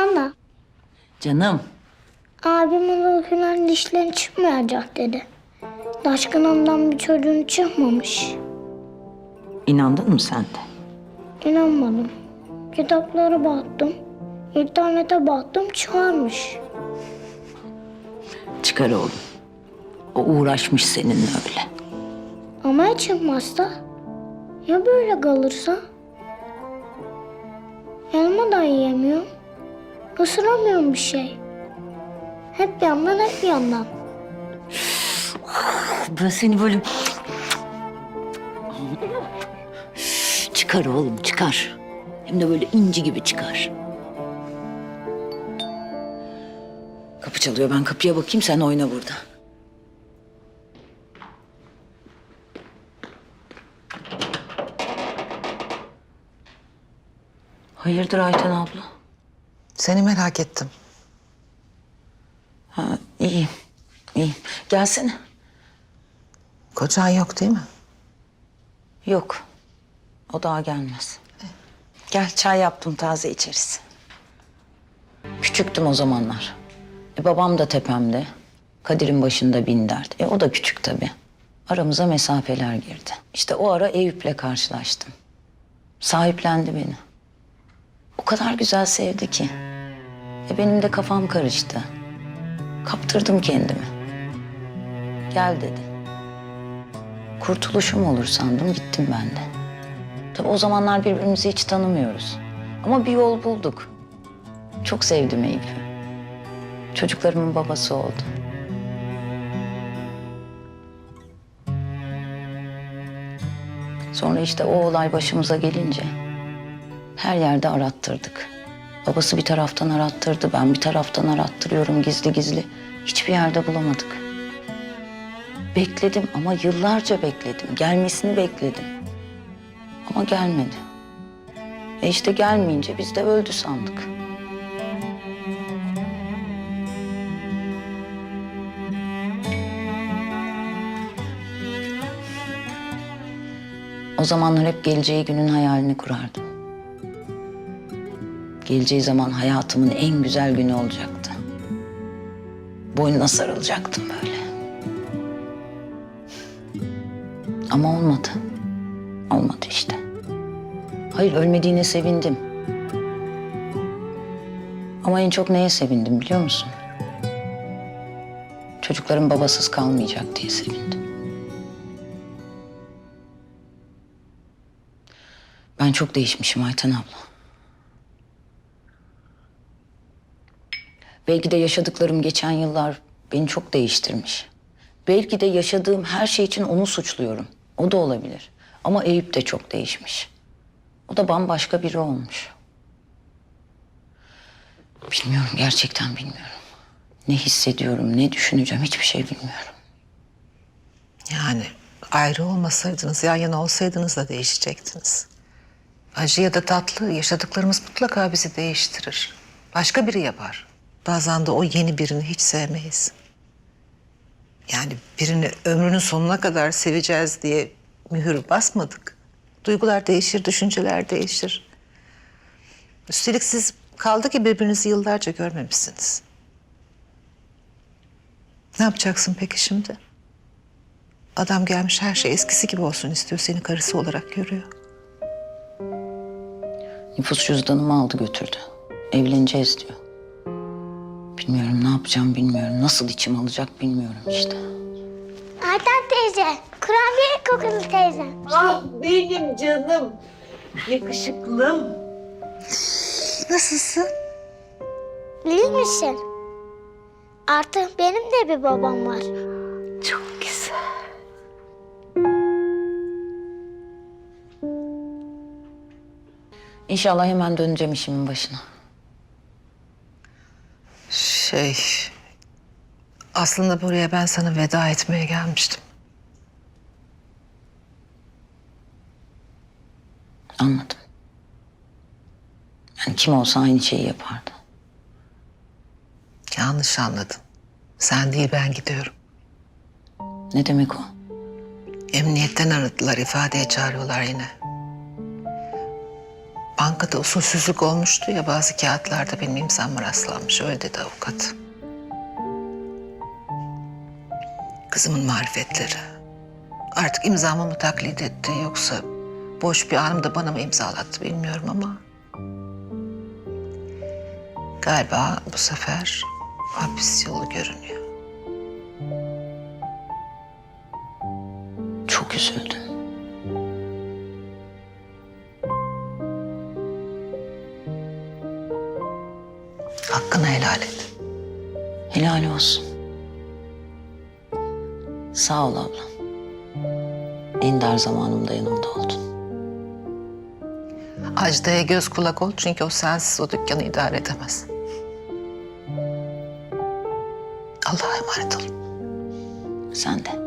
Ana, Canım. abimin uykulan dişleri çıkmayacak dedi. Taşkın ondan bir çocuğun çıkmamış. inandın mı sen de? İnanmadım. Kitaplara baktım. İnternete baktım çıkarmış. Çıkar oğlum. O uğraşmış seninle öyle. Ama ya çıkmazsa? Ya böyle kalırsa? Elma da yiyemiyorum. Isıramıyorum bir şey. Hep yandan hep yandan. Ben seni böyle... Çıkar oğlum çıkar. Hem de böyle inci gibi çıkar. Kapı çalıyor. Ben kapıya bakayım sen oyna burada. Hayırdır Ayten abla? Seni merak ettim. Ha, iyiyim. İyiyim. Gelsene. Kocan yok değil mi? Yok. O daha gelmez. Gel çay yaptım taze içeriz. Küçüktüm o zamanlar. E, babam da tepemde. Kadir'in başında bin dert. E, o da küçük tabii. Aramıza mesafeler girdi. İşte o ara Eyüp'le karşılaştım. Sahiplendi beni. O kadar güzel sevdi ki. E, benim de kafam karıştı. Kaptırdım kendimi. Gel dedi. Kurtuluşum olur sandım gittim ben de. Tabii o zamanlar birbirimizi hiç tanımıyoruz. Ama bir yol bulduk. Çok sevdim Eyüp'ü. Çocuklarımın babası oldu. Sonra işte o olay başımıza gelince her yerde arattırdık. Babası bir taraftan arattırdı, ben bir taraftan arattırıyorum gizli gizli. Hiçbir yerde bulamadık. Bekledim ama yıllarca bekledim. Gelmesini bekledim. Ama gelmedi. E işte gelmeyince biz de öldü sandık. O zamanlar hep geleceği günün hayalini kurardım. Geleceği zaman hayatımın en güzel günü olacaktı. Boynuna sarılacaktım böyle. Ama olmadı. Olmadı işte. Hayır ölmediğine sevindim. Ama en çok neye sevindim biliyor musun? Çocukların babasız kalmayacak diye sevindim. Ben çok değişmişim Ayten abla. Belki de yaşadıklarım geçen yıllar beni çok değiştirmiş. Belki de yaşadığım her şey için onu suçluyorum. O da olabilir. Ama Eyüp de çok değişmiş. O da bambaşka biri olmuş. Bilmiyorum, gerçekten bilmiyorum. Ne hissediyorum, ne düşüneceğim hiçbir şey bilmiyorum. Yani ayrı olmasaydınız, yan yana olsaydınız da değişecektiniz. Acı ya da tatlı yaşadıklarımız mutlaka bizi değiştirir. Başka biri yapar. Bazen de o yeni birini hiç sevmeyiz. Yani birini ömrünün sonuna kadar seveceğiz diye mühür basmadık. Duygular değişir, düşünceler değişir. Üstelik siz kaldı ki birbirinizi yıllarca görmemişsiniz. Ne yapacaksın peki şimdi? Adam gelmiş her şey eskisi gibi olsun istiyor. Seni karısı olarak görüyor. Nüfus cüzdanımı aldı götürdü. Evleneceğiz diyor. Bilmiyorum ne yapacağım bilmiyorum. Nasıl içim alacak bilmiyorum işte. Ayten teyze, kurabiye kokulu teyze. Ah benim canım. Yakışıklım. Nasılsın? Bilir misin? Artık benim de bir babam var. Çok güzel. İnşallah hemen döneceğim işimin başına. Şey... Aslında buraya ben sana veda etmeye gelmiştim. Anladım. Yani kim olsa aynı şeyi yapardı. Yanlış anladın. Sen değil ben gidiyorum. Ne demek o? Emniyetten aradılar ifadeye çağırıyorlar yine. Bankada usulsüzlük olmuştu ya bazı kağıtlarda benim imzam rastlanmış. Öyle dedi avukat. Kızımın marifetleri. Artık imzamı mı taklit etti yoksa boş bir anımda bana mı imzalattı bilmiyorum ama... Galiba bu sefer hapis yolu görünüyor. Çok üzüldüm. Hakkını helal et. Helal olsun. Sağ ol ablam. En dar zamanımda yanımda oldun. Ajda'ya göz kulak ol çünkü o sensiz o dükkanı idare edemez. Allah'a emanet ol. Sen de.